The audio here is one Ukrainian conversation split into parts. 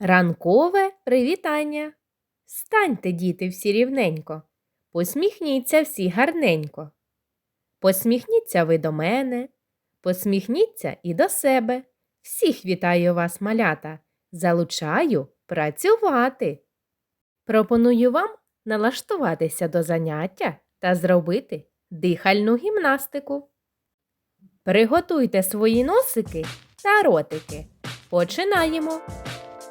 Ранкове привітання. Станьте, діти, всі рівненько. Посміхніться всі гарненько. Посміхніться ви до мене, посміхніться і до себе. Всіх вітаю вас, малята. Залучаю працювати. Пропоную вам налаштуватися до заняття та зробити дихальну гімнастику. Приготуйте свої носики та ротики. Починаємо.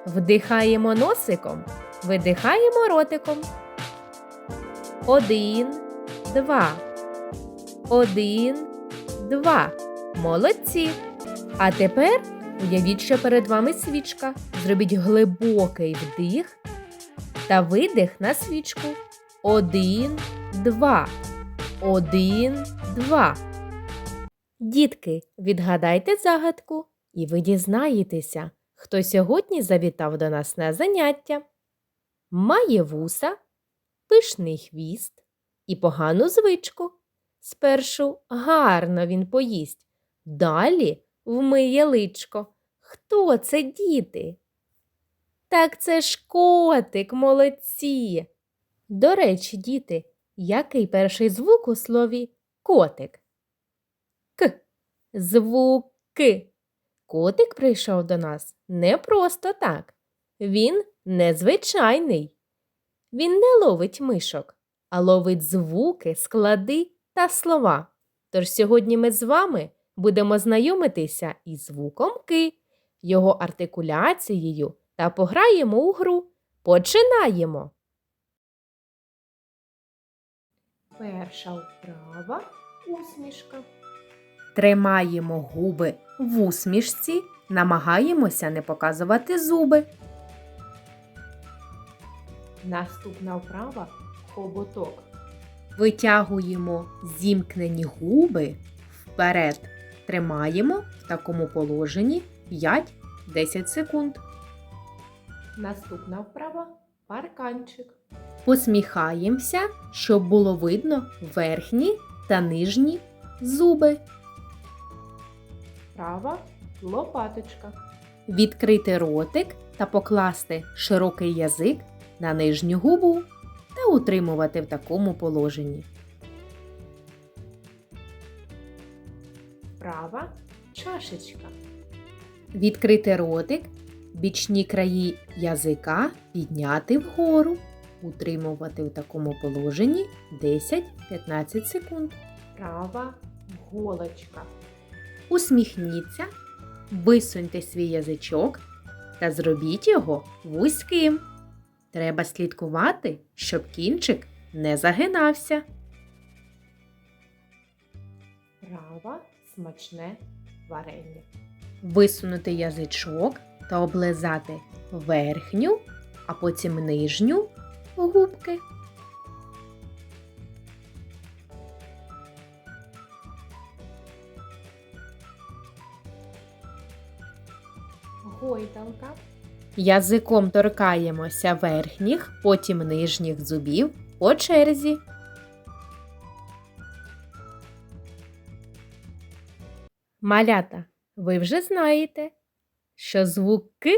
Вдихаємо носиком, видихаємо ротиком. Один, два. Один, два. Молодці. А тепер уявіть, що перед вами свічка. Зробіть глибокий вдих та видих на свічку. Один, два. Один, два. Дітки, відгадайте загадку, і ви дізнаєтеся, хто сьогодні завітав до нас на заняття. Має вуса, пишний хвіст і погану звичку. Спершу гарно він поїсть, далі вмиє личко. Хто це діти? Так це ж котик, молодці. До речі, діти, який перший звук у слові котик? К. Звук К. Котик прийшов до нас не просто так. Він незвичайний. Він не ловить мишок, а ловить звуки, склади та слова. Тож сьогодні ми з вами будемо знайомитися із звуком Ки, його артикуляцією та пограємо у гру. Починаємо. Перша вправа усмішка. Тримаємо губи в усмішці, намагаємося не показувати зуби. Наступна вправа хоботок. Витягуємо зімкнені губи вперед. Тримаємо в такому положенні 5-10 секунд. Наступна вправа парканчик. Посміхаємося, щоб було видно верхні та нижні зуби. Права лопаточка. Відкрити ротик та покласти широкий язик на нижню губу та утримувати в такому положенні. Права чашечка. Відкрити ротик, бічні краї язика підняти вгору, утримувати в такому положенні 10-15 секунд. Права голочка. Усміхніться, висуньте свій язичок та зробіть його вузьким. Треба слідкувати, щоб кінчик не загинався. Права смачне варення. Висунути язичок та облизати верхню, а потім нижню губки. Гойдалка. Язиком торкаємося верхніх, потім нижніх зубів по черзі. Малята, ви вже знаєте, що звук К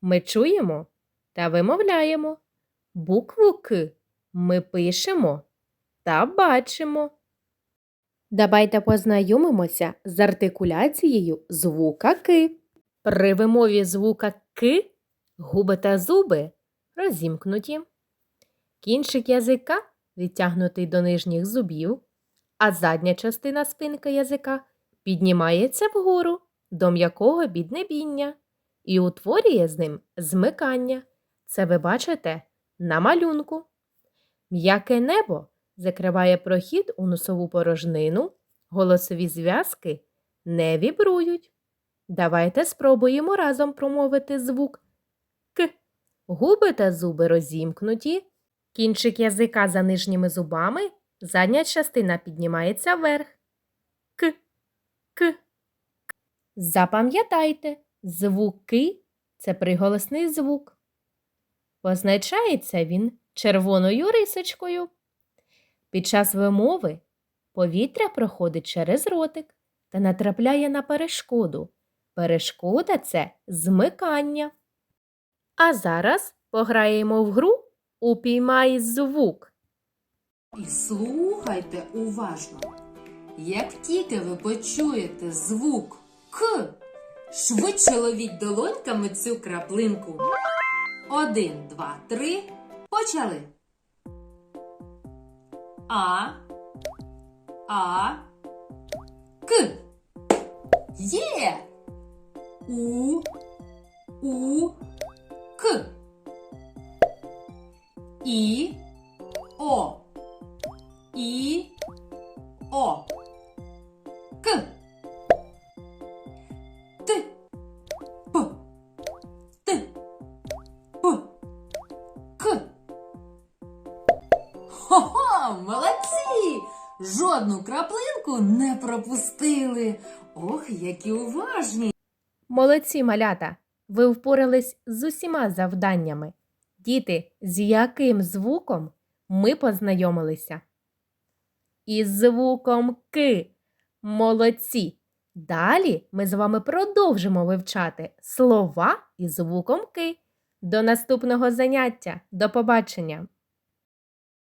ми чуємо та вимовляємо. Букву К ми пишемо та бачимо. Давайте познайомимося з артикуляцією звука К. При вимові звука К губи та зуби розімкнуті. Кінчик язика відтягнутий до нижніх зубів, а задня частина спинки язика піднімається вгору до м'якого піднебіння і утворює з ним змикання. Це ви бачите на малюнку. М'яке небо закриває прохід у носову порожнину, голосові зв'язки не вібрують. Давайте спробуємо разом промовити звук К. Губи та зуби розімкнуті, кінчик язика за нижніми зубами, задня частина піднімається вверх. К. К. Запам'ятайте, звуки це приголосний звук. Позначається він червоною рисочкою. Під час вимови повітря проходить через ротик та натрапляє на перешкоду. Перешкода це змикання. А зараз пограємо в гру Упіймай звук. І слухайте уважно. Як тільки ви почуєте звук К, швидше ловіть долоньками цю краплинку. Один, два, три. Почали. А. А. К. Є. У. У. К. І. О. І. О. К. Т. П. Т. П. К. Хо-хо, молодці! Жодну краплинку не пропустили. Ох, які уважні! Молодці, малята! Ви впорались з усіма завданнями. Діти, з яким звуком ми познайомилися? Із звуком К. Молодці! Далі ми з вами продовжимо вивчати слова із звуком К. До наступного заняття. До побачення!